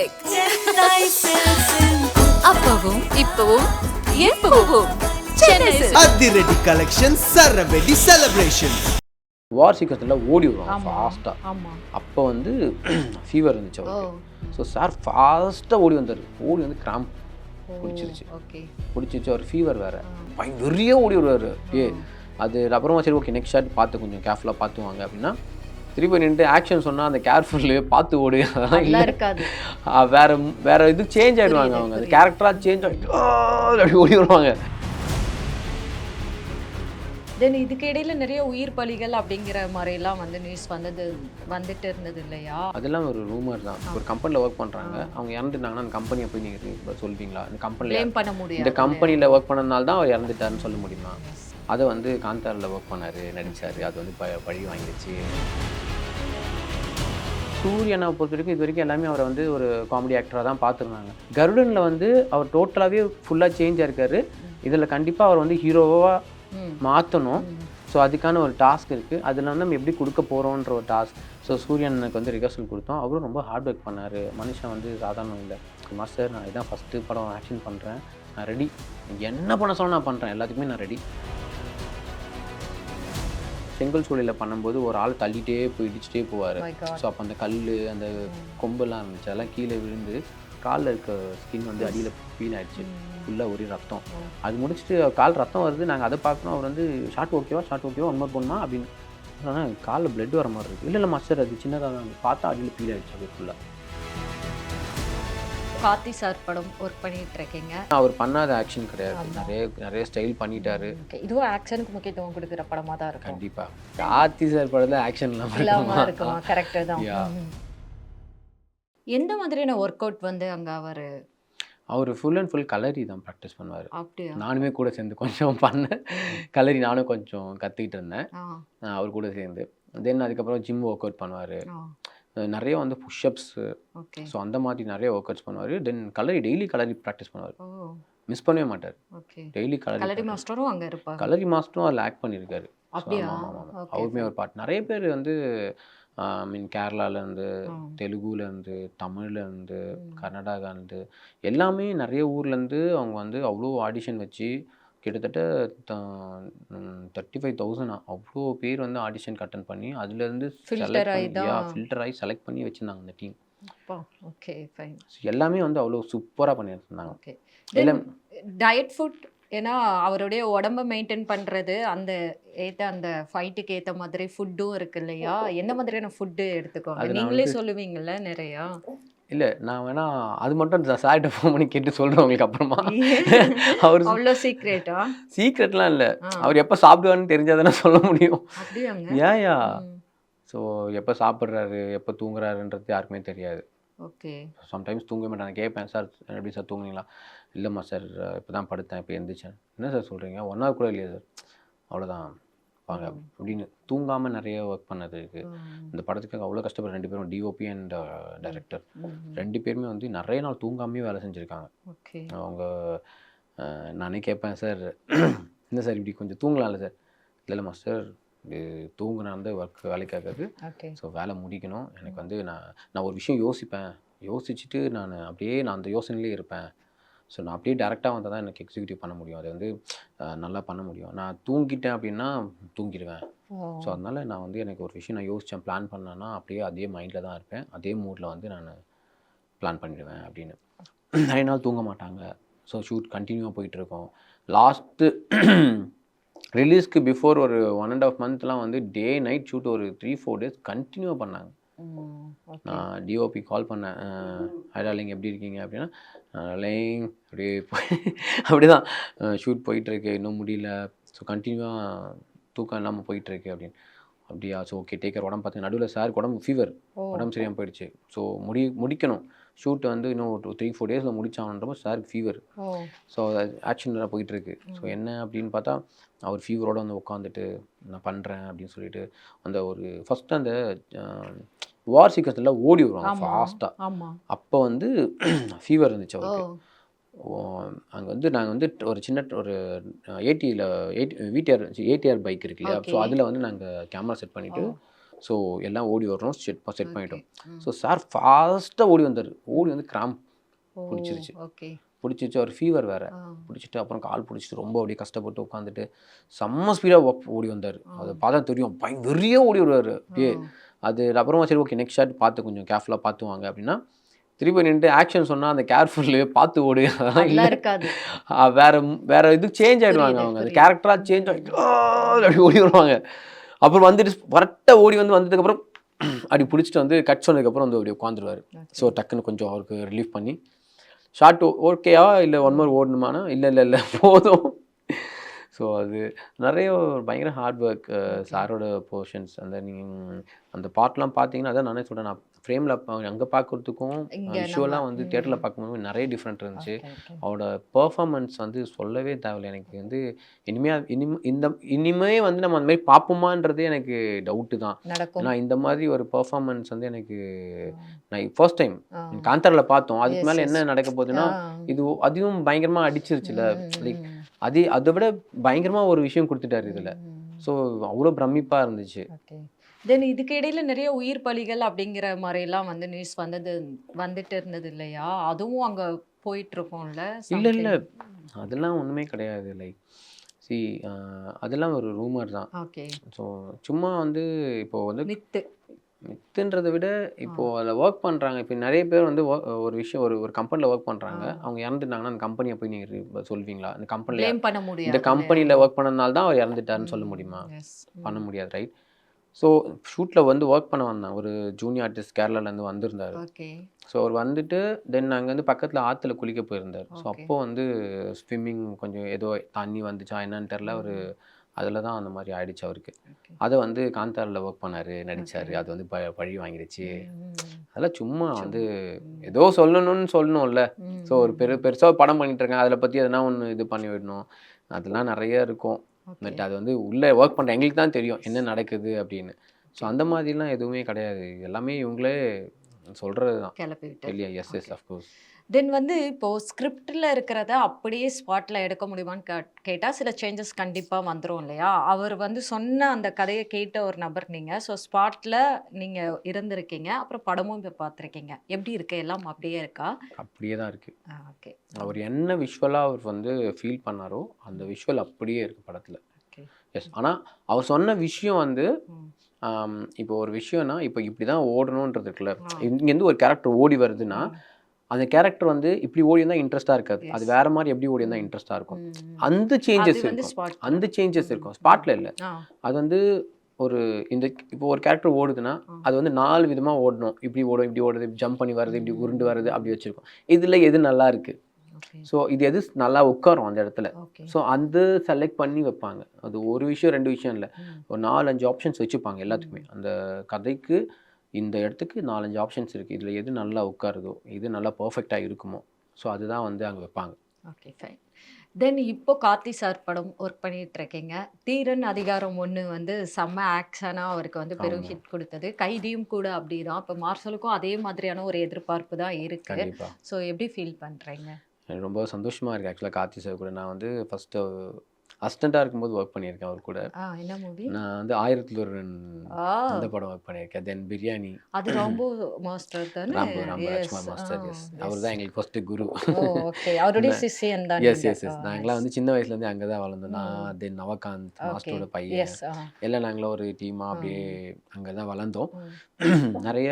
Silk அப்பவும் இப்பவும் எப்பவும் அதிரடி கலெக்ஷன் சரவெடி செலிப்ரேஷன் வார் சீக்கிரத்தில் ஓடி வருவாங்க ஃபாஸ்ட்டாக அப்போ வந்து ஃபீவர் இருந்துச்சு அவருக்கு. ஸோ சார் ஃபாஸ்ட்டாக ஓடி வந்தார். ஓடி வந்து கிராம்ப் பிடிச்சிருச்சு. ஓகே பிடிச்சிருச்சு அவர் ஃபீவர் வேறு. பயங்கரிய ஓடி வருவார். ஏ அது அப்புறமா சரி ஓகே நெக்ஸ்ட் ஷாட் பார்த்து கொஞ்சம் கேர்ஃபுல்லாக பார்த்து வாங்க அப்படின்னா திருப்பி நின்று ஆக்ஷன் சொன்னால் அந்த கேர்ஃபுல்லு பார்த்து ஓடு. அதெல்லாம் இல்லை. இருக்காது. வேற வேற இது சேஞ்ச் ஆயிடுவாங்க அவங்க. அந்த கேரக்டராக சேஞ்ச் ஆகிட்டு அப்படி ஓடி வருவாங்க. தென் இதுக்கு இடையில நிறைய உயிர் பலிகள் அப்படிங்கிற மாதிரி எல்லாம் வந்து நியூஸ் வந்தது வந்துட்டு இருந்தது இல்லையா? அதெல்லாம் ஒரு ரூமர் தான். ஒரு கம்பெனியில் ஒர்க் பண்ணுறாங்க அவங்க இறந்துட்டாங்கன்னா அந்த கம்பெனியை போய் நீங்கள் சொல்வீங்களா இந்த கம்பெனியில் பண்ண இந்த முடியாது கம்பெனியில் ஒர்க் பண்ணதுனால தான் அவர் இறந்துட்டாருன்னு சொல்ல முடியுமா? அதை வந்து காந்தாரில் ஒர்க் பண்ணார் நடிச்சார். அது வந்து ப பழி வாங்கிடுச்சு. சூரியனை பொறுத்த வரைக்கும் இது வரைக்கும் எல்லாமே அவரை வந்து ஒரு காமெடி ஆக்டராக தான் பார்த்துருந்தாங்க. கருடனில் வந்து அவர் டோட்டலாகவே ஃபுல்லாக சேஞ்ச் ஆயிருக்காரு இதில் கண்டிப்பாக அவர் வந்து ஹீரோவாக. மாற்றணும் ஸோ அதுக்கான ஒரு டாஸ்க் இருக்குது அதில் வந்து நம்ம எப்படி கொடுக்க போகிறோன்ற ஒரு டாஸ்க் ஸோ சூரியனுக்கு வந்து ரிஹர்சல் கொடுத்தோம். அவரும் ரொம்ப ஹார்ட் ஒர்க் பண்ணார். மனுஷன் வந்து சாதாரணம் இல்லை. மாஸ்டர் நான் இதான் ஃபஸ்ட்டு படம் ஆக்ஷன் பண்ணுறேன் நான் ரெடி என்ன பண்ண சொல்ல நான் பண்ணுறேன் எல்லாத்துக்குமே நான் ரெடி செங்கல் சூளையில் பண்ணும்போது ஒரு ஆள் தள்ளிட்டே போய் இடிச்சிட்டே போவார். ஸோ அப்போ அந்த கல் அந்த கொம்பெல்லாம் இருந்துச்சு. அதெல்லாம் கீழே விழுந்து காலில் இருக்க ஸ்கின் வந்து அடியில் ஃபீல் ஆயிடுச்சு ஃபுல்லாக ஒரே ரத்தம். அது முடிச்சுட்டு கால் ரத்தம் வருது. நாங்கள் அதை பார்க்கணும். அவர் வந்து ஷார்ட் ஓகேவா? ஷார்ட் ஓகேவா? ஒன் போகணுமா அப்படின்னு. ஆனால் காலில் blood வர மாதிரி இருக்குது இல்லை இல்லை மாஸ்டர் அது சின்னதாக தான் பார்த்தா அடியில் ஃபீல் ஆயிடுச்சு அது ஃபுல்லாக கார்த்தி சார் படம் ஒர்க் பண்ணிட்டு இருக்கீங்க அவர் பண்ணாத ஆக்ஷன் கிடையாது. நிறைய நிறைய ஸ்டைல் பண்ணிட்டாரு. இதுவும் ஆக்ஷனுக்கு முக்கியத்துவம் கொடுக்குற படமா தான் இருக்கும். கண்டிப்பா. கார்த்தி சார் படத்தில் ஆக்ஷன்லாம் இருக்குமா? கரெக்ட் தான். எந்த மாதிரியான ஒர்க் அவுட் வந்து அங்க அவரு அவர் ஃபுல் அண்ட் ஃபுல் கலரி தான் ப்ராக்டிஸ் பண்ணுவார். நானுமே கூட சேர்ந்து கொஞ்சம் பண்ணேன் கலரி நானும் கொஞ்சம் கற்றுக்கிட்டு இருந்தேன். அவர் கூட சேர்ந்து. தென் அதுக்கப்புறம் ஜிம் ஒர்க் அவுட் பண்ணுவார் நிறைய வந்து புஷ்அப்ஸு ஸோ அந்த மாதிரி நிறைய ஒர்க் அவுட்ஸ் பண்ணுவார். தென் கலரி டெய்லி கலரி ப்ராக்டிஸ் பண்ணுவார். மிஸ் பண்ணவே மாட்டார். டெய்லி கலரி கலரி மாஸ்டரும் அங்க இருப்பாங்க கலரி மாஸ்டரும் அதில் ஆக்ட் பண்ணியிருக்காரு அவருமே ஒரு பாட்டு நிறைய பேர் வந்து மீன் கேரளாலேருந்து. தெலுங்குலேருந்து தமிழ்லேருந்து கர்நாடகாலேருந்து எல்லாமே நிறைய ஊர்லேருந்து அவங்க வந்து அவ்வளோ ஆடிஷன் வச்சு கிட்டத்தட்ட தேர்ட்டி ஃபைவ் தௌசண்ட் அவ்வளோ பேர் வந்து ஆடிஷன் அட்டன் பண்ணி அதுலேருந்து Filter ஆகி. ஃபில்டர் ஆகி செலக்ட் பண்ணி வச்சுருந்தாங்க அந்த டீம் ஓகே ஃபைன் எல்லாமே வந்து அவ்வளோ சூப்பராக பண்ணியிருந்தாங்க. ஓகே டயட் ஃபுட் ஏன்னா அவருடைய உடம்ப மெயின்டைன் பண்றது அந்த ஏத்த அந்த ஃபைட்டுக்கு ஏத்த மாதிரி ஃபுட்டும் இருக்கு இல்லையா? என்ன மாதிரியான ஃபுட்டு எடுத்துக்கோங்க? நீங்களே சொல்லுவீங்கல்ல நிறையா. இல்லை நான் வேணா அது மட்டும் சார்கிட்ட ஃபோன் பண்ணி கேட்டு சொல்கிறேன் உங்களுக்கு அப்புறமா. அவர் அவ்வளோ சீக்ரெட்டா சீக்ரெட்லாம் இல்லை. அவர் எப்போ சாப்பிடுவான்னு தெரிஞ்சாதானே சொல்ல முடியும். ஏயா ஸோ எப்போ சாப்பிட்றாரு எப்போ தூங்குறாருன்றது யாருக்குமே தெரியாது. ஓகே. சம்டைம்ஸ் தூங்க மாட்டாங்க கேட்பேன் சார் எப்படி சார் தூங்குனீங்களா? இல்லைம்மா சார் இப்போ தான் படுத்தேன் இப்போ எந்திரிச்சேன். என்ன சார் சொல்கிறீங்க ஒன் ஹவர் கூட இல்லையா சார். அவ்வளோதான் வாங்க அப்படின்னு தூங்காமல் நிறைய ஒர்க் பண்ணது இருக்குது இந்த படத்துக்கு அவ்வளோ கஷ்டப்பட்டு ரெண்டு பேரும் டிஓபி அண்ட் டைரக்டர் ரெண்டு பேருமே வந்து நிறைய நாள் தூங்காமே வேலை செஞ்சுருக்காங்க. ஓகே. அவங்க நானே கேட்பேன் சார் என்ன சார் இப்படி கொஞ்சம் தூங்கலாம்ல சார்? இல்லை மாஸ்டர் தூங்குனா வந்து ஒர்க் வேலைக்காகாது ஸோ வேலை முடிக்கணும். எனக்கு வந்து நான் நான் ஒரு விஷயம் யோசிப்பேன். யோசிச்சுட்டு நான் அப்படியே நான் அந்த யோசனையிலே இருப்பேன். ஸோ நான் அப்படியே டேரெக்டாக வந்தால் தான் எனக்கு எக்ஸிக்யூட்டிவ் பண்ண முடியும். அதை வந்து நல்லா பண்ண முடியும். நான் தூங்கிட்டேன் அப்படின்னா தூங்கிடுவேன் ஸோ அதனால் நான் வந்து எனக்கு ஒரு விஷயம் நான் யோசித்தேன் பிளான் பண்ணேன்னா அப்படியே அதே மைண்டில் தான் இருப்பேன். அதே மூடில் வந்து நான் பிளான் பண்ணிடுவேன் அப்படின்னு. நிறைய நாள் தூங்க மாட்டாங்க. ஸோ ஷூட் கண்டினியூவாக போயிட்டுருக்கோம் லாஸ்ட்டு ரிலீஸ்க்கு பிஃபோர் ஒரு ஒன் அண்ட் ஆஃப் மந்த்லாம் வந்து டே நைட் ஷூட் ஒரு த்ரீ ஃபோர் டேஸ் கண்டினியூவாக பண்ணாங்க. நான் டிஓபி கால் பண்ணேன். ஹைடாலிங் எப்படி இருக்கீங்க? அப்படின்னா லைங் அப்படியே போய் அப்படி தான் ஷூட் போயிட்டுருக்கு. இன்னும் முடியல. ஸோ கண்டினியூவாக தூக்கம் இல்லாமல் போயிட்டுருக்கு அப்படின்னு. அப்படியா? ஸோ ஓகே டேக்கர் உடம்பு பார்த்து நடுவில் சார் உடம்பு ஃபீவர் உடம்பு சரியாம போயிடுச்சு. ஸோ முடி முடிக்கணும். ஷூட் வந்து இன்னும் ஒரு த்ரீ ஃபோர் டேஸில் முடிச்சாங்கன்றப்போ சாருக்கு ஃபீவர் ஸோ ஆக்ஷன் போயிட்டுருக்கு. ஸோ என்ன அப்படின்னு பார்த்தா அவர் ஃபீவரோட வந்து உட்காந்துட்டு நான் பண்ணுறேன் அப்படின்னு சொல்லிட்டு அந்த ஒரு ஃபஸ்ட்டு அந்த வார் சீக்கிரத்தில் ஓடி வருவாங்க ஃபாஸ்ட்டாக அப்போ வந்து ஃபீவர் இருந்துச்சு அவருக்கு. அங்கே வந்து நாங்கள் வந்து ஒரு சின்ன ஒரு ஏடியில் ஏடி விடிஆர் ஏடிஆர் பைக் இருக்கு இல்லையா? ஸோ. அதில் வந்து நாங்கள் கேமரா செட் பண்ணிவிட்டு ஸோ எல்லாம் ஓடி வரணும் செட் செட் பண்ணிட்டோம். ஸோ சார் ஃபாஸ்ட்டாக ஓடி வந்தார். ஓடி வந்து கிராம்ப் பிடிச்சிருச்சு. பிடிச்சிச்சு அவர் ஃபீவர் வேறு. பிடிச்சிட்டு அப்புறம் கால் பிடிச்சிட்டு ரொம்ப அப்படியே கஷ்டப்பட்டு உட்காந்துட்டு செம்ம ஸ்பீடாக ஓடி வந்தார். அதை பார்த்தா தெரியும். பய வெறிய ஓடி வருவார். அப்படியே அது அப்புறமா சரி ஓகே நெக்ஸ்ட் ஷாட் பார்த்து கொஞ்சம் கேர்ஃபுல்லாக பார்த்து வாங்க அப்படின்னா திருப்பி நின்று ஆக்ஷன் சொன்னால் அந்த கேர்ஃபுல்லு பார்த்து ஓடு. அதெல்லாம் இல்லை. இருக்காது. வேற வேற இது சேஞ்ச் ஆயிடுவாங்க புரியுது, அவங்க. புரியுது. கேரக்டராக சேஞ்ச் ஆகிட்டு அப்படி ஓடி வருவாங்க. அப்புறம் வந்துட்டு கரெக்டாக ஓடி வந்து வந்ததுக்கப்புறம் அப்படி பிடிச்சிட்டு வந்து கட் சொன்னதுக்கப்புறம் வந்து அப்படி உட்காந்துருவாரு. ஸோ டக்குன்னு கொஞ்சம் அவருக்கு ரிலீஃப் பண்ணி ஷார்ட் ஓகேவா இல்லை ஒன் மோர் ஓடணுமானா இல்லை இல்லை இல்லை. போதும். ஸோ அது நிறைய ஒரு பயங்கர ஹார்ட் ஒர்க் சாரோட போர்ஷன்ஸ் அந்த நீங்கள் அந்த பாட்டெலாம் பார்த்தீங்கன்னா அதான் நானே சொல்கிறேன் நான் ஃப்ரேமில் அங்கே பார்க்குறதுக்கும் விஷுவலாக வந்து. தேட்டரில் பார்க்கும்போது நிறைய டிஃப்ரெண்ட் இருந்துச்சு. அவரோட பெர்ஃபார்மன்ஸ் வந்து சொல்லவே தேவையில்லை எனக்கு வந்து இனிமையா இனிமே இந்த இனிமே வந்து நம்ம அந்த மாதிரி பார்ப்போமான்றதே எனக்கு டவுட்டு தான் ஏன்னா இந்த மாதிரி ஒரு பெர்ஃபார்மன்ஸ் வந்து எனக்கு நான் ஃபர்ஸ்ட் டைம். காந்தாரில் பார்த்தோம் அதுக்கு மேலே. என்ன நடக்க போகுதுன்னா. இது அதுவும் பயங்கரமா அடிச்சிருச்சுல லைக் அது அதை விட பயங்கரமா ஒரு விஷயம் கொடுத்துட்டாரு இதுல. ஸோ அவ்வளோ பிரமிப்பா இருந்துச்சு தென் இதுக்கு இடையில நிறைய உயிர் பலிகள் அப்படிங்கிற மாதிரிலாம் வந்து நியூஸ் வந்தது வந்துட்டு இருந்தது இல்லையா? அதுவும் அங்க போயிட்டு இருக்கும்ல இல்ல. இல்ல அதெல்லாம் ஒண்ணுமே கிடையாது. லைக் சி அதெல்லாம் ஒரு ரூமர் தான். ஓகே. ஸோ சும்மா வந்து இப்போ வந்து மித்து. மித்துன்றதை விட இப்போ அதில் ஒர்க் பண்ணுறாங்க இப்போ நிறைய பேர் வந்து ஒரு விஷயம் ஒரு ஒரு கம்பெனியில் ஒர்க் பண்ணுறாங்க. அவங்க இறந்துட்டாங்கன்னா அந்த கம்பெனியை போய் நீங்கள் சொல்வீங்களா? இந்த கம்பெனியில் இந்த கம்பெனியில் ஒர்க் பண்ணதுனால தான் அவர் இறந்துட்டாருன்னு சொல்ல முடியுமா? பண்ண முடியாது ரைட் ஸோ ஷூட்டில் வந்து ஒர்க் பண்ண வந்தேன். ஒரு ஜூனியர் ஆர்டிஸ்ட் கேரளாலேருந்து வந்திருந்தார். ஸோ அவர் வந்துட்டு தென் அங்கே வந்து பக்கத்தில் ஆற்றுல குளிக்க போயிருந்தார். So Okay. அப்போ வந்து ஸ்விம்மிங் கொஞ்சம் ஏதோ தண்ணி வந்துச்சா என்னன்னு தெரில அவர் அதில் தான் அந்த மாதிரி ஆயிடுச்சு அவருக்கு. அதை வந்து காந்தாரில் ஒர்க் பண்ணார் நடிச்சார். Okay. அது வந்து ப பழி வாங்கிடுச்சு அதெல்லாம் சும்மா வந்து ஏதோ சொல்லணும்னு சொல்லணும்ல. ஸோ ஒரு பெரு பெருசாக படம் பண்ணிட்டு இருக்கேன். அதில் பற்றி எதனா ஒன்று இது பண்ணி விடணும். அதெல்லாம் நிறைய இருக்கும். பட் அது வந்து உள்ளே ஒர்க் பண்ணுற எங்களுக்கு தான் தெரியும் என்ன நடக்குது அப்படின்னு. ஸோ அந்த மாதிரிலாம் எதுவுமே கிடையாது. எல்லாமே இவங்களே சொல்கிறது தான் இல்லையா? எஸ் எஸ் அஃப்கோர்ஸ் தென் வந்து இப்போ ஸ்கிரிப்டில் இருக்கிறத அப்படியே ஸ்பாட்டில் எடுக்க முடியுமான்னு கே கேட்டால் சில சேஞ்சஸ் கண்டிப்பாக வந்துடும் இல்லையா? அவர் வந்து சொன்ன அந்த கதையை கேட்ட ஒரு நபர் நீங்கள் ஸோ ஸ்பாட்டில் நீங்கள் இருந்திருக்கீங்க. அப்புறம் படமும் இப்போ பார்த்துருக்கீங்க. எப்படி இருக்கு? எல்லாம் அப்படியே இருக்கா? அப்படியே தான் இருக்குது ஓகே அவர் என்ன விஷுவலாக அவர் வந்து ஃபீல் பண்ணாரோ அந்த விஷுவல் அப்படியே இருக்குது படத்தில். எஸ் ஆனால் அவர் சொன்ன விஷயம் வந்து இப்போ ஒரு விஷயம்னா இப்போ இப்படி தான் ஓடணுன்றது இருக்குல்ல. இங்கேருந்து ஒரு கேரக்டர் ஓடி வருதுன்னா அந்த கேரக்டர் வந்து இப்படி ஓடி இருந்தால் இன்ட்ரெஸ்ட்டாக இருக்காது. அது. வேற மாதிரி எப்படி ஓடி இருந்தால் இன்ட்ரெஸ்ட்டாக இருக்கும். அந்த சேஞ்சஸ் இருக்கும். அந்த சேஞ்சஸ் இருக்கும். ஸ்பாட்டில் இல்லை. அது வந்து ஒரு இந்த இப்போ ஒரு கேரக்டர் ஓடுதுன்னா. அது வந்து நாலு விதமாக ஓடணும். இப்படி ஓடும் இப்படி ஓடுது ஜம்ப் பண்ணி வருது இப்படி உருண்டு வருது அப்படி வச்சிருக்கோம். இதில் எது நல்லா இருக்கு? ஓகே. ஸோ இது எது நல்லா உட்காரும் அந்த இடத்துல? ஸோ அந்த செலக்ட் பண்ணி வைப்பாங்க. அது ஒரு விஷயம் ரெண்டு விஷயம் இல்லை. ஒரு நாலஞ்சு ஆப்ஷன்ஸ் வச்சுப்பாங்க எல்லாத்துக்குமே. அந்த கதைக்கு இந்த இடத்துக்கு நாலஞ்சு ஆப்ஷன்ஸ் இருக்குது இதில் எது நல்லா உட்காருதோ எது நல்லா பர்ஃபெக்டாக இருக்குமோ ஸோ அதுதான் வந்து அங்கே வைப்பாங்க. ஓகே ஃபைன் தென் இப்போ கார்த்தி சார் படம் ஒர்க் பண்ணிட்டு இருக்கீங்க தீரன் அதிகாரம் ஒன்று வந்து செம்ம ஆக்ஷனாக அவருக்கு வந்து பெரும். ஹிட் கொடுத்தது. கைதியும் கூட அப்படிதான். இப்போ மார்ஷலுக்கும் அதே மாதிரியான ஒரு எதிர்பார்ப்பு தான் இருக்கு. கண்டிப்பாக ஸோ எப்படி ஃபீல் பண்ணுறீங்க ரொம்ப சந்தோஷமாக இருக்குது ஆக்சுவலாக கார்த்தி சார் கூட நான் வந்து ஃபஸ்ட்டு அசிஸ்டண்ட்டாக இருக்கும்போது ஒர்க் பண்ணியிருக்கேன் அவர் கூட. என்ன மூவி நான் வந்து ஆயிரத்தில் ஒரு அந்த படம் ஒர்க் பண்ணியிருக்கேன். தென் பிரியாணி அது ராம்போ மாஸ்டர் தானே? Rambo Rambo master yes. அவர் தான் எங்களுக்கு ஃபஸ்ட்டு குரு. ஓகே அவருடைய சிஷியன் தான் எஸ் எஸ் எஸ் நாங்களாம் வந்து சின்ன வயசுலேருந்து அங்கே தான் வளர்ந்தோம் நான் தென் நவகாந்த் மாஸ்டரோட பையன். எல்லாம் நாங்களும் ஒரு டீமாக அப்படியே அங்கே தான் வளர்ந்தோம். நிறைய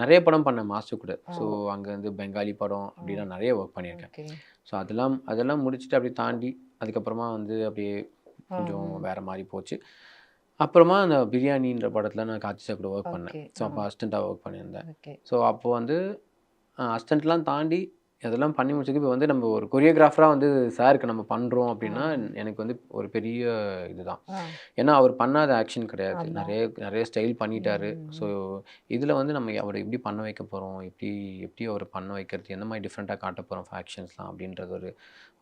நிறைய படம் பண்ணேன் மாஸ்டர் கூட. ஸோ அங்கே வந்து பெங்காலி படம் அப்படிலாம் நிறைய ஒர்க் பண்ணியிருக்கேன். ஸோ அதெல்லாம் அதெல்லாம் முடிச்சுட்டு அப்படியே தாண்டி அதுக்கப்புறமா வந்து அப்படியே கொஞ்சம் வேற மாதிரி போச்சு. அப்புறமா அந்த பிரியாணின்ற படத்தில் நான் காட்சி சார் கூட ஒர்க் பண்ணேன். ஸோ அப்போ அசிஸ்டண்ட்டாக ஒர்க் பண்ணியிருந்தேன். ஸோ அப்போ வந்து அசிஸ்டண்ட்லாம் தாண்டி அதெல்லாம் பண்ணி முடிச்சதுக்கு இப்போ வந்து நம்ம ஒரு கொரியோகிராஃபராக வந்து சாருக்கு நம்ம பண்ணுறோம் அப்படின்னா எனக்கு வந்து ஒரு பெரிய இதுதான். ஏன்னா அவர் பண்ணாத ஆக்ஷன் கிடையாது. நிறைய நிறைய ஸ்டைல் பண்ணிட்டாரு. ஸோ இதில் வந்து நம்ம அவரை எப்படி பண்ண வைக்க போகிறோம் எப்படி எப்படி அவரை பண்ண வைக்கிறது? எந்த மாதிரி டிஃப்ரெண்ட்டாக காட்ட போகிறோம் ஆக்ஷன்ஸ்லாம் அப்படின்றது ஒரு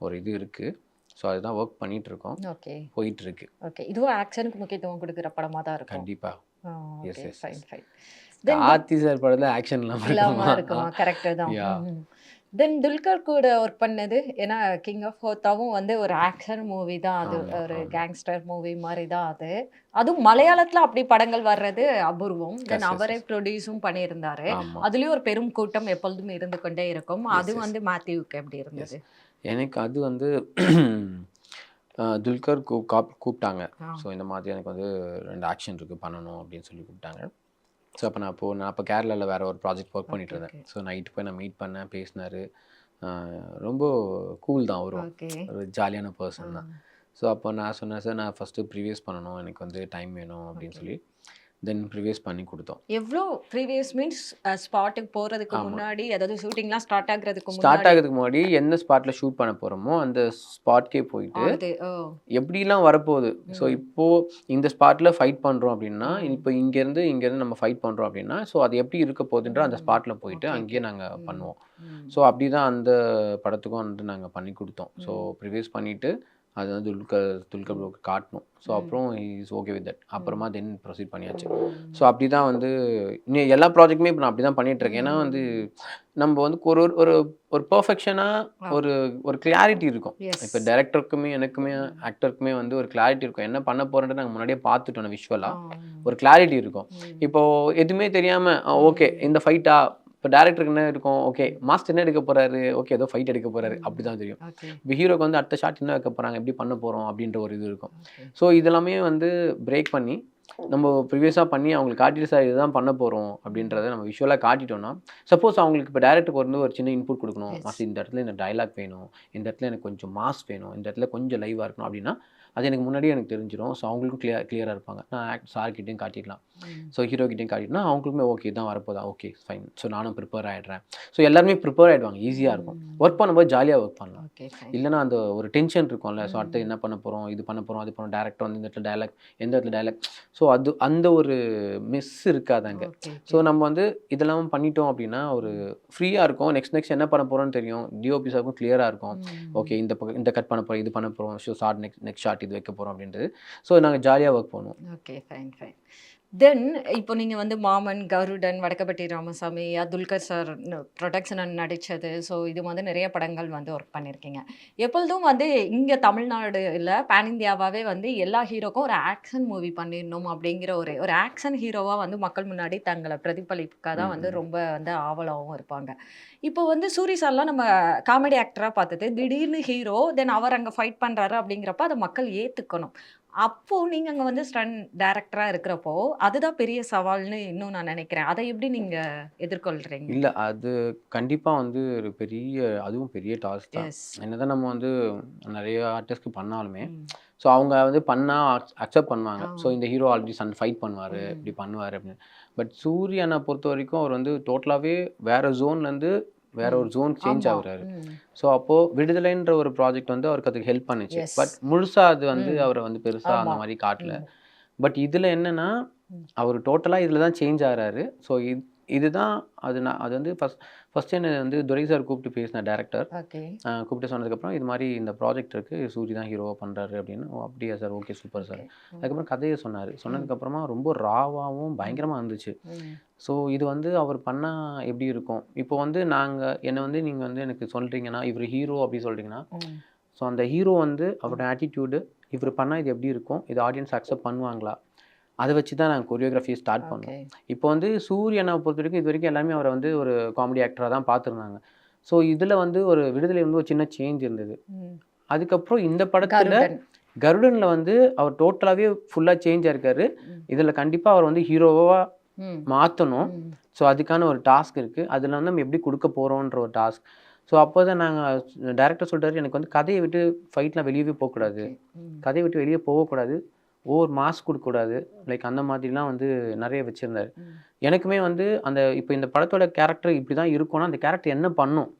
ஒரு இது இருக்குது ஸோ அதுதான் ஒர்க் பண்ணிட்டு இருக்கோம் ஓகே. போயிட்டு இருக்கு ஓகே. இதுவும் ஆக்ஷனுக்கு முக்கியத்துவம் கொடுக்குற படமா தான் இருக்கும். கண்டிப்பாக okay yes, fine. Fine Karthi sir படத்துல ஆக்ஷன் இல்லாம இல்லாம இருக்குமா? கரெக்ட் தான். தென் துல்கர் கூட ஒர்க் பண்ணது ஏன்னா கிங் ஆஃப் ஹோத்தாவும் வந்து ஒரு ஆக்ஷன் மூவி தான் அது. ஒரு. கேங்ஸ்டர் மூவி மாதிரி தான் அது. அதுவும் மலையாளத்துல அப்படி படங்கள் வர்றது அபூர்வம். தென் அவரே. ப்ரொடியூஸும் பண்ணியிருந்தாரு. அதுலயும் ஒரு பெரும் கூட்டம் எப்பொழுதும் இருந்து கொண்டே இருக்கும். அது. வந்து மேத்யூக்கு எப்படி இருந்தது. எனக்கு அது வந்து துல்கர் கூ காப் கூப்பிட்டாங்க. ஸோ இந்த மாதிரி எனக்கு வந்து ரெண்டு ஆக்ஷன் இருக்குது பண்ணணும் அப்படின்னு சொல்லி கூப்பிட்டாங்க. ஸோ அப்போ நான் அப்போது நான் அப்போ கேரளாவில் வேறு ஒரு ப்ராஜெக்ட் ஒர்க் பண்ணிட்டு இருந்தேன். ஸோ நைட்டு போய் நான் மீட் பண்ணேன் பேசினாரு. ரொம்ப கூல் தான் அவரும் ஓகே ஒரு ஜாலியான பர்சன் தான். ஸோ அப்போ நான் சொன்னேன் சார் நான் ஃபஸ்ட்டு ப்ரீவியஸ் பண்ணணும். எனக்கு வந்து டைம் வேணும் அப்படின்னு சொல்லி. தென் ப்ரீவியஸ் பண்ணி கொடுத்தோம். எவ்வளோ ப்ரீவியஸ் மீன்ஸ் ஸ்பாட்டுக்கு போறதுக்கு ஆமா. முன்னாடி அதாவது ஷூட்டிங்லாம் ஸ்டார்ட் ஆகுறதுக்கு ஸ்டார்ட் ஆகிறதுக்கு முன்னாடி எந்த ஸ்பாட்டில் ஷூட் பண்ண போகிறோமோ அந்த ஸ்பாட்கே போயிட்டு எப்படிலாம் வரப்போகுது? ஸோ இப்போ இந்த ஸ்பாட்ல ஃபைட் பண்றோம் அப்படின்னா இப்போ இங்கேருந்து இங்கேருந்து நம்ம ஃபைட் பண்றோம் அப்படின்னா ஸோ அது எப்படி இருக்க போகுதுன்ற அந்த ஸ்பாட்ல போயிட்டு அங்கேயே. நாங்கள். பண்ணுவோம். ஸோ அப்படி தான் அந்த படத்துக்கும் வந்து நாங்கள் பண்ணி கொடுத்தோம். ஸோ ப்ரிவியஸ் பண்ணிட்டு அது வந்து துல்கர் துல்கர் ப்ரோக்கு காட்டணும். ஸோ அப்புறம் இஸ் ஓகே வித் தட் அப்புறமா தென் ப்ரொசீட் பண்ணியாச்சு. ஸோ அப்படி தான் வந்து இன்னும் எல்லா ப்ராஜெக்ட்டுமே இப்போ நான் அப்படி தான் பண்ணிட்டு இருக்கேன் ஏன்னா வந்து நம்ம வந்து ஒரு ஒரு- ஒரு ஒரு பர்ஃபெக்ஷனாக ஒரு ஒரு கிளாரிட்டி இருக்கும். இப்போ டைரக்டருக்குமே எனக்குமே ஆக்டருக்குமே வந்து ஒரு கிளாரிட்டி இருக்கும். என்ன பண்ண போறேன்ட்டு நாங்கள் முன்னாடியே பார்த்துட்டோம் விஷுவலாக ஒரு கிளாரிட்டி இருக்கும். இப்போ எதுவுமே தெரியாம ஓகே இந்த ஃபைட்டா இப்போ டேரக்டருக்கு என்ன இருக்கும் ஓகே மாஸ்டர் என்ன எடுக்க போறாரு? ஓகே ஏதோ ஃபைட் எடுக்க போறாரு. அப்படிதான் தெரியும். இப்போ ஹீரோக்கு வந்து அடுத்த ஷாட் என்ன வைக்க போறாங்க? எப்படி பண்ண போறோம்? அப்படின்ற ஒரு இது இருக்கும். ஸோ இதெல்லாமே வந்து பிரேக் பண்ணி நம்ம ப்ரீவியஸாக பண்ணி அவங்களுக்கு காட்டிட்டு சார் இதுதான் பண்ண போகிறோம் அப்படின்றத நம்ம விஷுவலாக காட்டிட்டோம்னா சப்போஸ் அவங்களுக்கு இப்போ டேரக்டருக்கு வந்து ஒரு சின்ன இன்புட் கொடுக்கணும். மாஸ்டர் இந்த இடத்துல இந்த டைலாக் வேணும். இந்த இடத்துல எனக்கு கொஞ்சம் மாஸ் வேணும். இந்த இடத்துல கொஞ்சம் லைவாக இருக்கணும். அப்படின்னா அது எனக்கு முன்னாடியே எனக்கு தெரிஞ்சிடும் ஸோ அவங்களுக்கும் கிளியர் கிளியராக இருப்பாங்க. நான் ஆக்ட் சார்கிட்டையும் காட்டிடலாம். ஸோ ஹீரோ கிட்டையும் காட்டிட்டுனா அவங்களுக்குமே ஓகே தான் வரப்போதா ஓகே ஃபைன் ஸோ நானும் ப்ரிப்பேர் ஆகிடுறேன் ஸோ எல்லாருமே ப்ரிப்பேர் ஆகிடுவாங்க ஈஸியாக இருக்கும். ஒர்க் பண்ணும்போது ஜாலியாக ஒர்க் பண்ணலாம். இல்லைன்னா அந்த ஒரு டென்ஷன் இருக்கும்ல. ஸோ அடுத்து என்ன பண்ண போகிறோம் இது பண்ண போகிறோம் அது பண்ணோம் டேரக்டர் வந்து இந்த இடத்துல டைலாக் எந்த இடத்துல டைலாக் ஸோ அது அந்த ஒரு மிஸ் இருக்காது அங்கே. ஓகே ஸோ நம்ம வந்து இதெல்லாம் பண்ணிட்டோம் அப்படின்னா ஒரு ஃப்ரீயாக இருக்கும். நெக்ஸ்ட் நெக்ஸ்ட் என்ன பண்ண போகிறோம்னு தெரியும். டிஓபி சாருக்கும் கிளியராக இருக்கும். ஓகே இந்த பக்கம் இந்த கட் பண்ண போகிறோம் இது பண்ண போகிறோம் show shot next next shot இது வைக்க போகிறோம் அப்படின்றது. ஸோ நாங்கள் ஜாலியாக ஒர்க் பண்ணுவோம். ஓகே ஃபைன் ஃபைன் தென் இப்போ நீங்கள் வந்து மாமன் கருடன் வடக்கபட்டி ராமசாமி துல்கர் சார் ப்ரொடக்ஷன் நடித்தது ஸோ இது வந்து நிறைய படங்கள் வந்து ஒர்க் பண்ணியிருக்கீங்க எப்பொழுதும் வந்து இங்கே தமிழ்நாடு இல்லை பேன் இந்தியாவாகவே வந்து எல்லா ஹீரோக்கும் ஒரு ஆக்ஷன் மூவி பண்ணிடணும் அப்படிங்கிற ஒரு ஒரு ஆக்ஷன் ஹீரோவாக வந்து மக்கள் முன்னாடி தங்களை பிரதிபலிப்புக்காக தான் வந்து ரொம்ப வந்து ஆவலாகவும் இருப்பாங்க. இப்போ வந்து சூரி சார்லாம் நம்ம காமெடி ஆக்டராக பார்த்தது திடீர்னு ஹீரோ தென் அவர் அங்கே ஃபைட் பண்ணுறாரு அப்படிங்கிறப்ப அதை மக்கள் ஏற்றுக்கணும் அப்போ நீங்க அங்க வந்து ஸ்டன் டைரக்டரா இருக்கிறப்போ அதுதான் பெரிய சவால்னு இன்னும் நான் நினைக்கிறேன். அதை எப்படி நீங்க எதிர்கொள்றீங்க? இல்லை அது கண்டிப்பாக வந்து ஒரு பெரிய அதுவும் பெரிய டாஸ்க் தான். என்னதான் நம்ம வந்து நிறைய ஆர்டிஸ்ட்க்கு பண்ணாலுமே ஸோ அவங்க வந்து பண்ணால் அக்செப்ட் பண்ணுவாங்க. ஸோ இந்த ஹீரோ ஆல்ரெடி சன் ஃபைட் பண்ணுவார். இப்படி பண்ணுவார் அப்படின்னு. பட் சூரியனை பொறுத்த வரைக்கும் அவர் வந்து டோட்டலாகவே வேற ஜோன்லேருந்து வேற ஒரு ஜோன் சேஞ்ச் ஆகுறாரு. ஸோ அப்போது விடுதலைன்ற ஒரு ப்ராஜெக்ட் வந்து அவருக்கு அதுக்கு ஹெல்ப் பண்ணுச்சு. பட் முழுசாக அது வந்து. அவரை வந்து பெருசாக அந்த. மாதிரி காட்டல. பட் இதில் என்னன்னா அவர் டோட்டலாக இதில் தான் சேஞ்ச் ஆகிறாரு. ஸோ இதுதான் அது நான் அது வந்து ஃபஸ்ட் ஃபஸ்ட் என்ன வந்து துரை சார் கூப்பிட்டு பேசின டேரக்டர் கூப்பிட்டு சொன்னதுக்கப்புறம் இது மாதிரி இந்த ப்ராஜெக்ட் இருக்குது சூரி தான் ஹீரோவாக பண்ணுறாரு அப்படின்னு. ஓ அப்படியா சார்? Okay super sir. அதுக்கப்புறம் கதையை சொன்னார். சொன்னதுக்கப்புறமா ரொம்ப ராவாகவும் பயங்கரமாக இருந்துச்சு. ஸோ இது வந்து அவர் பண்ணால் எப்படி இருக்கும்? இப்போ வந்து நாங்கள் என்னை வந்து நீங்கள் வந்து எனக்கு சொல்கிறீங்கன்னா இவர் ஹீரோ அப்படி சொல்கிறீங்கன்னா ஸோ அந்த ஹீரோ வந்து அவரோட ஆட்டிடியூடு இவர் பண்ணால் இது எப்படி இருக்கும்? இது ஆடியன்ஸ் அக்செப்ட் பண்ணுவாங்களா? அதை வச்சு தான் நாங்கள் கொரியோகிராஃபி ஸ்டார்ட் பண்ணோம். இப்போ வந்து சூரியனை பொறுத்த வரைக்கும் இது வரைக்கும் எல்லாமே அவரை வந்து ஒரு காமெடி ஆக்டராக தான் பார்த்துருந்தாங்க. ஸோ இதில் வந்து ஒரு விடுதலை வந்து ஒரு சின்ன சேஞ்ச் இருந்தது. அதுக்கப்புறம் இந்த படத்தில் கருடன். கருடனில் வந்து அவர் டோட்டலாகவே ஃபுல்லாக சேஞ்ச் ஆயிருக்காரு ம். இதில் கண்டிப்பாக அவர் வந்து ஹீரோவாக. மாற்றணும். ஸோ அதுக்கான ஒரு டாஸ்க் இருக்குது அதில் வந்து நம்ம எப்படி கொடுக்க போகிறோன்ற ஒரு டாஸ்க் ஸோ அப்போ தான் நாங்கள் டேரக்டர் சொல்லிட்டாரு எனக்கு வந்து கதையை விட்டு ஃபைட்லாம் வெளியவே போகக்கூடாது. கதையை விட்டு வெளியே போகக்கூடாது. ஓவர் மாஸ் கொடுக்கக்கூடாது. லைக் அந்த மாதிரிலாம் வந்து நிறைய வச்சுருந்தாரு. எனக்குமே வந்து அந்த இப்போ இந்த படத்தோட கேரக்டர் இப்படி தான் இருக்கும்னா அந்த கேரக்டர் என்ன பண்ணும்.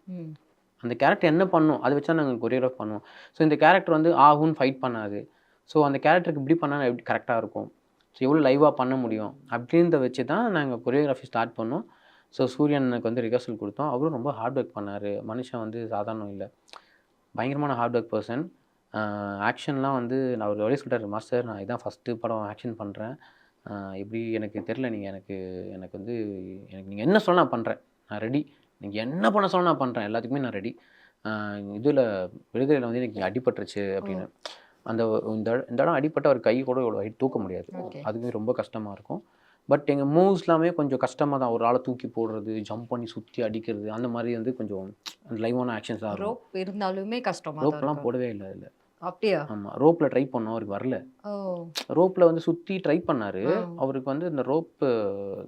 அந்த கேரக்டர் என்ன பண்ணும்? அதை வச்சு நாங்கள் கொரியோகிராஃப் பண்ணுவோம். ஸோ இந்த கேரக்டர் வந்து ஆகுன்னு ஃபைட் பண்ணாது. ஸோ அந்த கேரக்டருக்கு இப்படி பண்ணால் எப்படி கரெக்டாக இருக்கும்? ஸோ எவ்வளோ லைவாக பண்ண முடியும்? அப்படின்றத வச்சு தான் நாங்கள் கொரியோகிராஃபி ஸ்டார்ட் பண்ணோம். ஸோ சூரியனுக்கு வந்து ரிஹர்சல் கொடுத்தோம். அவரும் ரொம்ப ஹார்ட் ஒர்க் பண்ணார். மனுஷன் வந்து சாதாரணம் இல்லை. பயங்கரமான ஹார்ட் ஒர்க் பர்சன் ஆக்ஷன்லாம் வந்து நான் ஒரு வழி சொல்லிட்டாரு மாஸ்டர் நான் இதான் ஃபஸ்ட்டு படம் ஆக்ஷன் பண்ணுறேன் ஆஹ் எப்படி எனக்கு தெரில நீங்கள் எனக்கு எனக்கு வந்து எனக்கு நீங்கள் என்ன சொன்னால் நான் பண்ணுறேன் நான் ரெடி நீங்கள் என்ன பண்ண சொன்னால் நான் பண்ணுறேன் எல்லாத்துக்குமே நான் ரெடி இதில் விடுதலையில் வந்து எனக்கு அடிபட்டுருச்சு அப்படின்னு. அந்த இந்த இட- இந்த இடம் அடிப்பட்ட ஒரு கை கூட இவ்வளோ height தூக்க முடியாது. Okay. அதுவே ரொம்ப கஷ்டமாக இருக்கும். பட் எங்கள் மூவ்ஸ் எல்லாமே கொஞ்சம் கஷ்டமாக தான். ஒரு ஆளை தூக்கி போடுறது ஜம்ப் பண்ணி சுற்றி அடிக்கிறது அந்த மாதிரி வந்து கொஞ்சம் லைவான ஆக்ஷன்ஸாக இருக்கும். ரோப் இருந்தாலுமே கஷ்டமா தான் ரோப்லாம். போடவே இல்லை இல்லை அப்படியா? ஆமாம் ரோப்பில் ட்ரை பண்ணோம் அவருக்கு வரல. ரோப்பில் வந்து சுற்றி ட்ரை பண்ணாரு. அவருக்கு வந்து இந்த ரோப்பு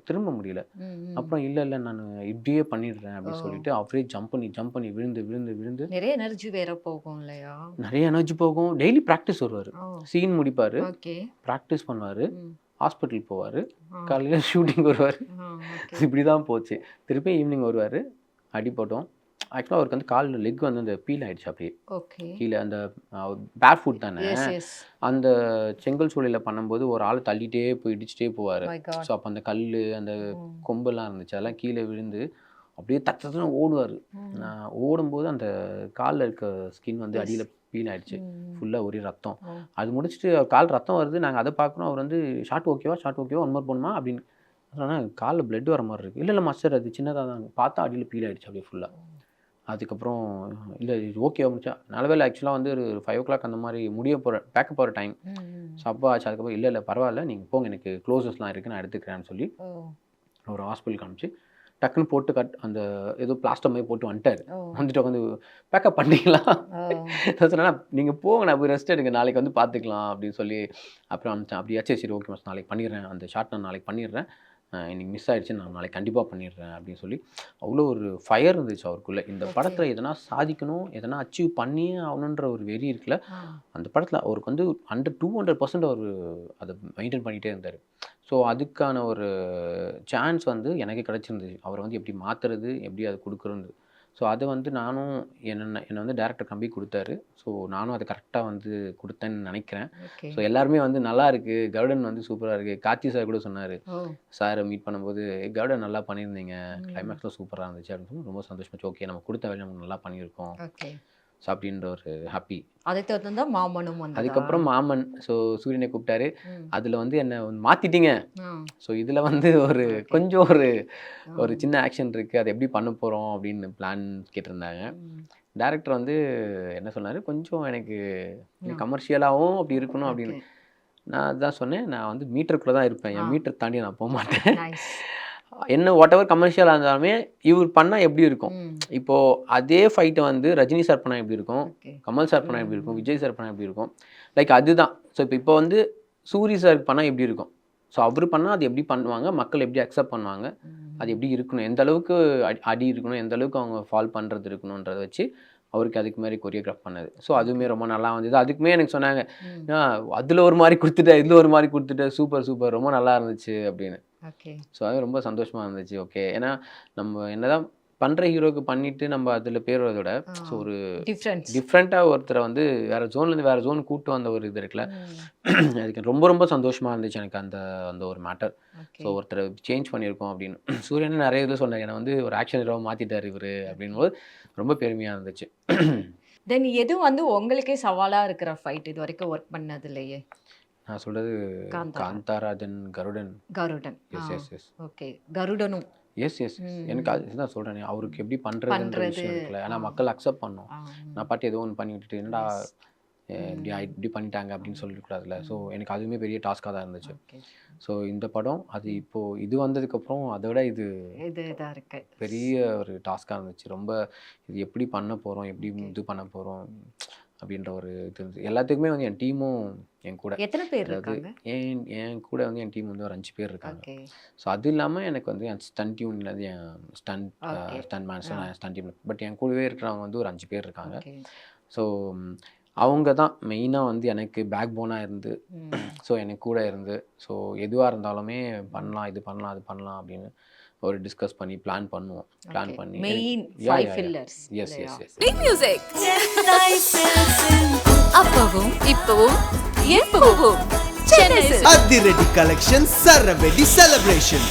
திரும்ப முடியல. அப்புறம் இல்லை இல்லை நான் இப்படியே பண்ணிடுறேன் அப்படின்னு. சொல்லிட்டு அவரே ஜம்ப் பண்ணி ஜம்ப் பண்ணி விழுந்து விழுந்து விழுந்து நிறைய எனர்ஜி வேற போகும் இல்லையா? நிறைய எனர்ஜி போகும். டெய்லி ப்ராக்டிஸ் வருவார். சீன் முடிப்பார். ப்ராக்டிஸ் பண்ணுவார். ஹாஸ்பிட்டல் போவார். காலையில் ஷூட்டிங் வருவார். இப்படி தான் போச்சு. திருப்பி ஈவினிங் வருவார். அடிபட்டோம். ஆக்சுவலாக அவருக்கு வந்து கால் லெக் வந்து அந்த பீல் ஆயிடுச்சு அப்படியே. ஓகே. கீழே அந்த பேர் ஃபுட் தானே? அந்த செங்கல் சூளையில் பண்ணும்போது ஒரு ஆள் தள்ளிட்டே போய் இடிச்சிட்டே போவார். ஸோ அப்போ அந்த கல் அந்த கொம்பெல்லாம் இருந்துச்சு. அதெல்லாம் கீழே விழுந்து அப்படியே தச்சதுன்னு ஓடுவார். ஓடும்போது அந்த காலில் இருக்க ஸ்கின் வந்து அடியில் பீல் ஆயிடுச்சு. ஃபுல்லாக ஒரே ரத்தம். அது முடிச்சுட்டு கால் ரத்தம் வருது. நாங்கள் அதை பார்க்குறோம் அவர் வந்து ஷார்ட் ஓகேவா ஷார்ட் ஓகேவா ஒன் மோர் போகணுமா? அப்படின்னு. சொன்னால் காலில் blood வர மாதிரி இருக்குது இல்லை இல்லை மாஸ்டர் அது சின்னதாக தான். பார்த்தா அடியில் பீல் ஆயிடுச்சு அப்படியே ஃபுல்லாக அதுக்கப்புறம் இல்லை இது ஓகே முடிச்சா. நல்லவேளை ஆக்சுவலாக வந்து ஒரு ஃபைவ் ஓ கிளாக் அந்த மாதிரி முடிய போகிற பேக்கப் போகிற டைம் ஸோ அப்போ ஆச்சு அதுக்கப்புறம் இல்லை இல்லை பரவாயில்ல நீங்கள் போங்க எனக்கு க்ளோசஸ்லாம் இருக்குது நான் எடுத்துக்கிறேன்னு சொல்லி ஒரு ஹாஸ்பிட்டல் காமிச்சு டக்குன்னு போட்டு கட் அந்த ஏதோ பிளாஸ்டர் மாதிரி போட்டு வந்துட்டார். வந்துட்டு வந்து பேக்கப் பண்ணிங்களா ஓ. சொன்னா நீங்கள் போங்க நான் போய் ரெஸ்ட் எடுங்க நாளைக்கு வந்து பார்த்துக்கலாம் அப்படின்னு சொல்லி அப்புறம் அனுப்பிச்சேன் அப்படியாச்சும் சரி ஓகே மாஸ் நாளைக்கு பண்ணிடுறேன். அந்த ஷார்ட் நான் நாளைக்கு பண்ணிடுறேன். அஹ் இன்னைக்கு மிஸ் ஆயிடுச்சு நான் நாளைக்கு கண்டிப்பாக பண்ணிடுறேன் அப்படின்னு சொல்லி அவ்வளோ ஒரு ஃபயர் இருந்துச்சு அவருக்குள்ளே இந்த. படத்தில் எதனா சாதிக்கணும் எதனா அச்சீவ் பண்ணியே ஆகணுன்ற ஒரு வெறி இருக்குல்ல. அந்த படத்தில் அவருக்கு வந்து ஹண்ட்ரட் டூ ஹண்ட்ரட் பர்சன்ட் அவர் அதை மெயின்டைன் பண்ணிகிட்டே இருந்தார் ஸோ அதுக்கான ஒரு சான்ஸ் வந்து எனக்கு கிடச்சிருந்துச்சு அவரை வந்து எப்படி மாற்றுறது எப்படி அதை கொடுக்குறது ஸோ அதை வந்து நானும் என்ன என்னை வந்து டேரக்டர் கம்பி கொடுத்தாரு. ஸோ நானும் அதை கரெக்டாக வந்து கொடுத்தேன்னு நினைக்கிறேன். ஸோ எல்லாருமே வந்து நல்லா இருக்கு. கருடன் வந்து சூப்பராக இருக்குது கார்த்தி சார் கூட சொன்னார். சாரை மீட் பண்ணும்போது கருடன் நல்லா பண்ணியிருந்தீங்க. கிளைமேக்ஸில் சூப்பராக இருந்துச்சு. அப்படின்னு சொல்லி ரொம்ப சந்தோஷமாச்சு ஓகே நம்ம கொடுத்த வேலை நம்ம நல்லா பண்ணியிருக்கோம். ஸோ அப்படின்ற ஒரு ஹாப்பி அதை தொடர்ந்து தான் மாமனும்? அதுக்கப்புறம் மாமன் ஸோ சூரியனை கூப்பிட்டாரு. அதில் வந்து என்னை மாற்றிட்டீங்க. ஸோ இதில் வந்து ஒரு. கொஞ்சம் ஒரு. ஒரு சின்ன ஆக்ஷன் இருக்குது அதை எப்படி பண்ண போகிறோம் அப்படின்னு பிளான் கேட்டிருந்தாங்க. டேரக்டர் வந்து என்ன சொன்னார் கொஞ்சம் எனக்கு. கமர்ஷியலாகவும் அப்படி இருக்கணும் அப்படின்னு. நான் அதான் சொன்னேன் நான் வந்து மீட்டருக்குள்ளே தான் இருப்பேன். என் மீட்டர் தாண்டி நான் போக மாட்டேன். என்ன வாட் எவர் கமர்ஷியலாக இருந்தாலுமே இவர் பண்ணால் எப்படி இருக்கும். இப்போது அதே ஃபைட்டை வந்து ரஜினி சார் பண்ணால் எப்படி இருக்கும். கமல் சார் பண்ணால் எப்படி இருக்கும். விஜய் சார் பண்ணால் எப்படி இருக்கும்? லைக் அதுதான். ஸோ இப்போ இப்போ வந்து சூரி சார் பண்ணால் எப்படி இருக்கும்? ஸோ அவர் பண்ணால் அது எப்படி பண்ணுவாங்க? மக்கள் எப்படி அக்செப்ட் பண்ணுவாங்க. அது எப்படி இருக்கணும்? எந்த அளவுக்கு அடி- அடி இருக்கணும்? எந்த அளவுக்கு அவங்க ஃபால் பண்ணுறது இருக்கணுன்றதை வச்சு அவருக்கு அதுக்கு மாதிரி கொரியோகிராஃப் பண்ணது. ஸோ அதுவுமே ரொம்ப நல்லா வந்தது. அதுக்குமே எனக்கு சொன்னாங்க. அதில் ஒரு மாதிரி கொடுத்துட்டேன் இதில் ஒரு மாதிரி கொடுத்துட்டேன் சூப்பர் சூப்பர். ரொம்ப நல்லா இருந்துச்சு அப்படின்னு. Okay. ஸோ அது ரொம்ப சந்தோஷமாக இருந்துச்சு ஓகே ஏன்னா நம்ம என்னதான் பண்ணுற ஹீரோக்கு பண்ணிட்டு நம்ம அதில் பேர் வரதை விட. ஸோ ஒரு Difference. டிஃப்ரெண்ட்டாக ஒருத்தரை வந்து வேறு ஜோன்லேருந்து வேறு ஜோன் கூட்டு வந்த ஒரு இது இருக்குல்ல. அதுக்கு ரொம்ப ரொம்ப சந்தோஷமாக இருந்துச்சு எனக்கு அந்த அந்த ஒரு மேட்டர். ஸோ ஒருத்தரை சேஞ்ச் பண்ணியிருக்கோம் அப்படின்னு சூரியன் நிறைய இது சொன்னார் என்னை வந்து ஒரு ஆக்ஷன் ஹீரோவை மாற்றிட்டார் இவர் அப்படின் போது ரொம்ப பெருமையாக இருந்துச்சு தென் எது வந்து உங்களுக்கே சவாலா இருக்கிற ஃபைட் இது வரைக்கும் ஒர்க் பண்ணது இல்லையே நான் Kantara. Kantharajan Garudan. Garudan. Yes yes yes okay கருடனும். Yes yes. எனக்கு அதுதான் சொல்கிறேனே அவருக்கு எப்படி பண்ணுறதுன்ற விஷயம் இருக்குல்ல. ஏன்னா ஆ. மக்கள் அக்செப்ட் பண்ணோம். நான் பாட்டு ஏதோ ஒன்று பண்ணி விட்டுட்டு என்னடா இப்படி இப்படி பண்ணிட்டாங்க அப்படின்னு சொல்லக்கூடாதுல்ல ஸோ எனக்கு அதுவுமே பெரிய டாஸ்காக தான் இருந்துச்சு. ஸோ இந்த படம் அது இப்போது இது வந்ததுக்கப்புறம் அதை விட இது பெரிய ஒரு டாஸ்காக இருந்துச்சு. ரொம்ப இது எப்படி பண்ண போகிறோம் எப்படி. இது பண்ண போகிறோம் அப்படின்ற ஒரு இது எல்லாத்துக்குமே வந்து என் டீமும் என் கூட. எத்தனை பேர் இருக்காங்க? என் என் கூட வந்து என் டீம் வந்து ஒரு அஞ்சு பேர் இருக்காங்க. ஸோ அது இல்லாமல் எனக்கு வந்து என் ஸ்டன் டியூன்லேருந்து என் stunt. Stunt men's. Stunt team but என் கூடவே இருக்கிறவங்க வந்து ஒரு அஞ்சு பேர் இருக்காங்க. ஸோ அவங்க தான் மெயினாக வந்து எனக்கு பேக் போனாக இருந்து ஸோ எனக்கு கூட இருந்து ஸோ எதுவாக இருந்தாலுமே பண்ணலாம் இது பண்ணலாம் அது பண்ணலாம் அப்படின்னு ஒரு டிஸ்கஸ் பண்ணி பிளான் பண்ணுவோம். பிளான் பண்ணி. Main five. Fillers yes yes yes Big music. அப்பவும் இப்பவும் எப்பவும் சென்னை. அதிரடி கலெக்ஷன் சரவெடி செலிப்ரேஷன்